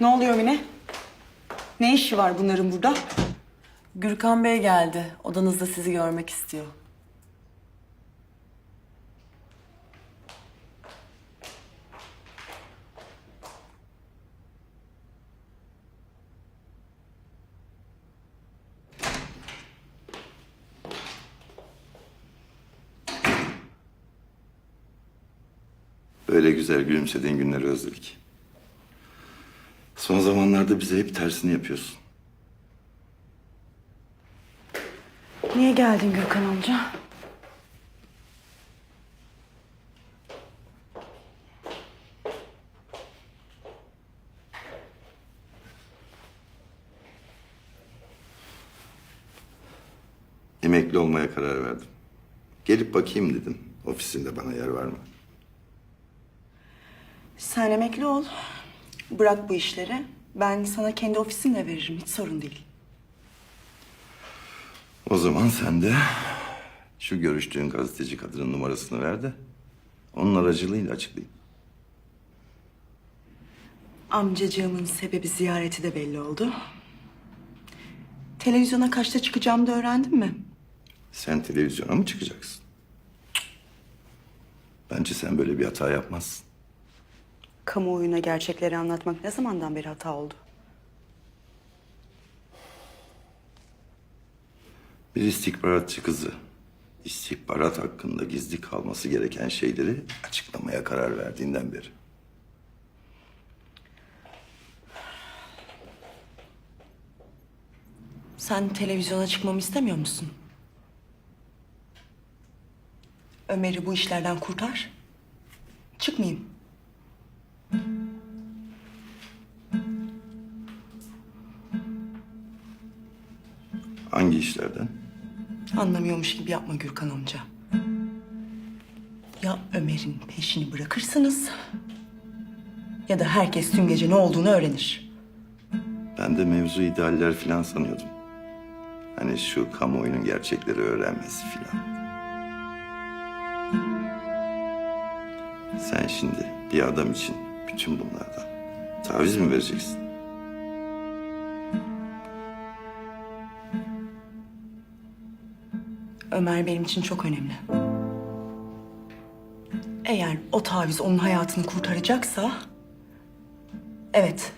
Ne oluyor Mine? Ne işi var bunların burada? Gürkan Bey geldi. Odanızda sizi görmek istiyor. Böyle güzel gülümsediğin günleri özledik. Son zamanlarda bize hep tersini yapıyorsun. Niye geldin Gürkan amca? Emekli olmaya karar verdim. Gelip bakayım dedim. Ofisinde bana yer var mı? Sen emekli ol. Bırak bu işleri. Ben sana kendi ofisimle veririm. Hiç sorun değil. O zaman sen de şu görüştüğün gazeteci kadının numarasını ver de onun aracılığıyla açıklayayım. Amcacığımın sebebi ziyareti de belli oldu. Televizyona kaçta çıkacağımı da öğrendin mi? Sen televizyona mı çıkacaksın? Bence sen böyle bir hata yapmazsın. Kamuoyuna gerçekleri anlatmak ne zamandan beri hata oldu? Bir istihbaratçı kızı istihbarat hakkında gizli kalması gereken şeyleri açıklamaya karar verdiğinden beri. Sen televizyona çıkmamı istemiyor musun? Ömer'i bu işlerden kurtar. Çıkmayayım. Hangi işlerden? Anlamıyormuş gibi yapma Gürkan amca. Ya Ömer'in peşini bırakırsınız... ...ya da herkes tüm gece ne olduğunu öğrenir. Ben de mevzu idealler falan sanıyordum. Hani şu kamuoyunun gerçekleri öğrenmesi falan. Sen şimdi bir adam için bütün bunlardan taviz mi vereceksin? Ömer benim için çok önemli. Eğer o taviz onun hayatını kurtaracaksa... ...evet,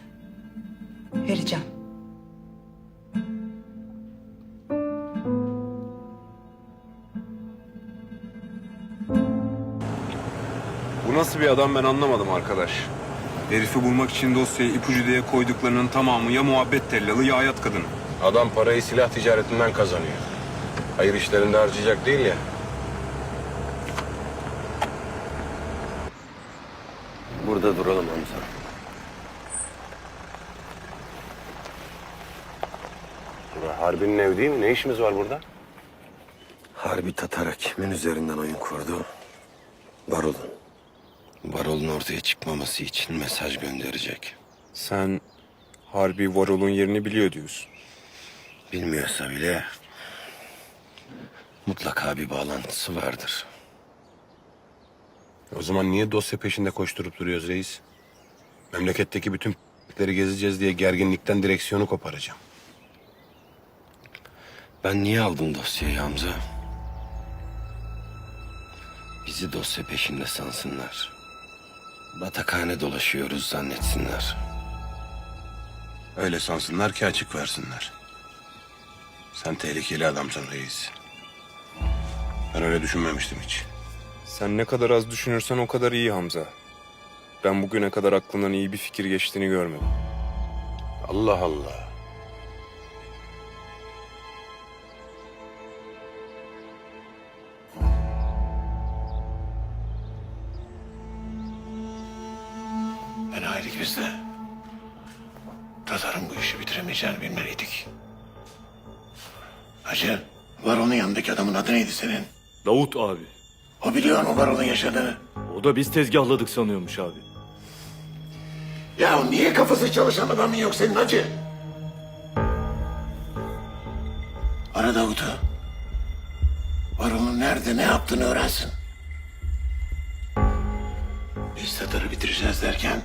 vereceğim. Bu nasıl bir adam ben anlamadım arkadaş. Herifi bulmak için dosyayı ipucu diye koyduklarının tamamı ya muhabbet tellalı ya hayat kadını. Adam parayı silah ticaretinden kazanıyor. Hayır işlerinde harcayacak değil ya. Burada duralım Hamza. Bura Harbi'nin evi değil mi? Ne işimiz var burada? Harbi Tatar'a kimin üzerinden oyun kurdu? Varol'un. Varol'un ortaya çıkmaması için mesaj gönderecek. Sen Harbi Varol'un yerini biliyor diyorsun. Bilmiyorsa bile mutlaka bir bağlantısı vardır. O zaman niye dosya peşinde koşturup duruyoruz reis? Memleketteki bütün p***leri gezeceğiz diye gerginlikten direksiyonu koparacağım. Ben niye aldım dosyayı Hamza? Bizi dosya peşinde sansınlar. Batakhane dolaşıyoruz zannetsinler. Öyle sansınlar ki açık versinler. Sen tehlikeli adamsın reis. Ben öyle düşünmemiştim hiç. Sen ne kadar az düşünürsen o kadar iyi Hamza. Ben bugüne kadar aklından iyi bir fikir geçtiğini görmedim. Allah Allah. Bitiremeyeceğini bilmeliydik. Hacı, var onun yanındaki adamın adı neydi senin? Davut abi. O biliyor mu Baron'un yaşadığını? O da biz tezgahladık sanıyormuş abi. Ya niye kafası çalışan adamın yok senin hacı? Ara Davut'u. Baron'un nerede ne yaptığını öğrensin. Biz Tatar'ı bitireceğiz derken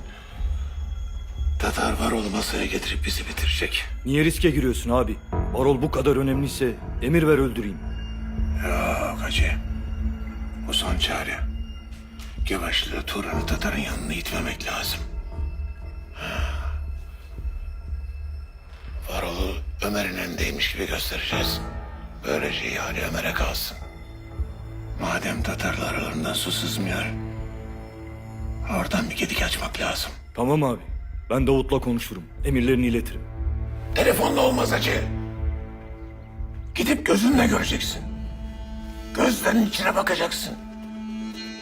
Tatar Varol'u masaya getirip bizi bitirecek. Niye riske giriyorsun abi? Varol bu kadar önemliyse emir ver öldüreyim. Yok hacı. Bu son çare. Gevaşlı'da Turan'ı Tatar'ın yanına itmemek lazım. Varol'u Ömer'in elindeymiş gibi göstereceğiz. Böylece ihale Ömer'e kalsın. Madem Tatarlar aralarından su sızmıyor... ...oradan bir gedik açmak lazım. Tamam abi. Ben Davut'la konuşurum. Emirlerini iletirim. Telefonla olmaz hacı. Gidip gözünle göreceksin. Gözlerinin içine bakacaksın.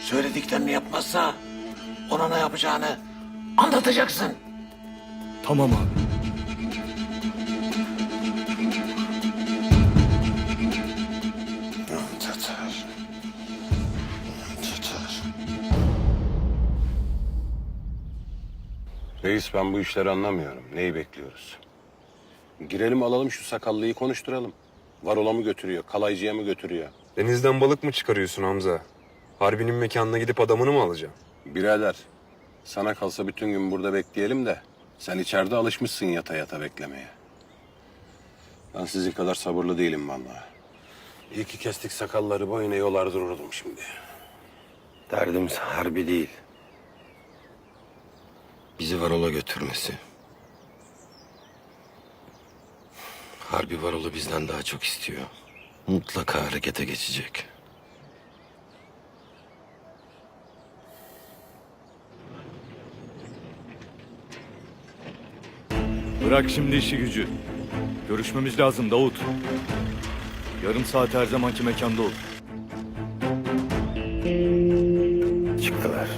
Söylediklerini yapmazsa ona ne yapacağını anlatacaksın. Tamam abi. Reis ben bu işleri anlamıyorum. Neyi bekliyoruz? Girelim alalım şu sakallıyı konuşturalım. Varola mı götürüyor, kalaycıya mı götürüyor? Denizden balık mı çıkarıyorsun Hamza? Harbinin mekanına gidip adamını mı alacaksın? Birader, sana kalsa bütün gün burada bekleyelim de... ...sen içeride alışmışsın yata yata beklemeye. Ben sizin kadar sabırlı değilim vallahi. İyi ki kestik sakalları boyuna yolar dururdum şimdi. Derdimiz harbi değil. Bizi Varol'a götürmesi. Harbi Varol'u bizden daha çok istiyor. Mutlaka harekete geçecek. Bırak şimdi işi gücü. Görüşmemiz lazım Davut. Yarım saat her zamanki mekanda ol. Çıktılar.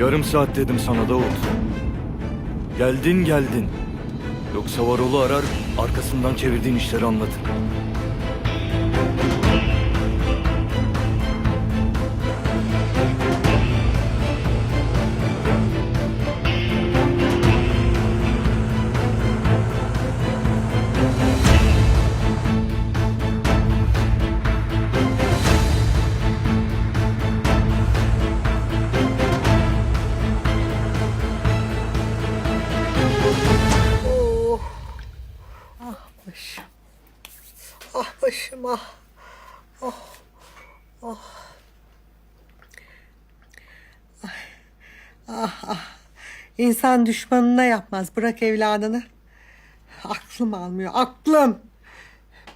Yarım saat dedim sana Davut. Geldin geldin. Yoksa Varol'u arar, arkasından çevirdiğin işleri anlatın. Başım ah. Oh. Oh. Ah ah. İnsan düşmanına yapmaz. Bırak evladını. Aklım almıyor. Aklım.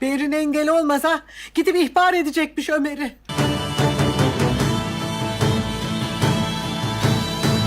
Berin engel olmasa gidip ihbar edecekmiş Ömer'i.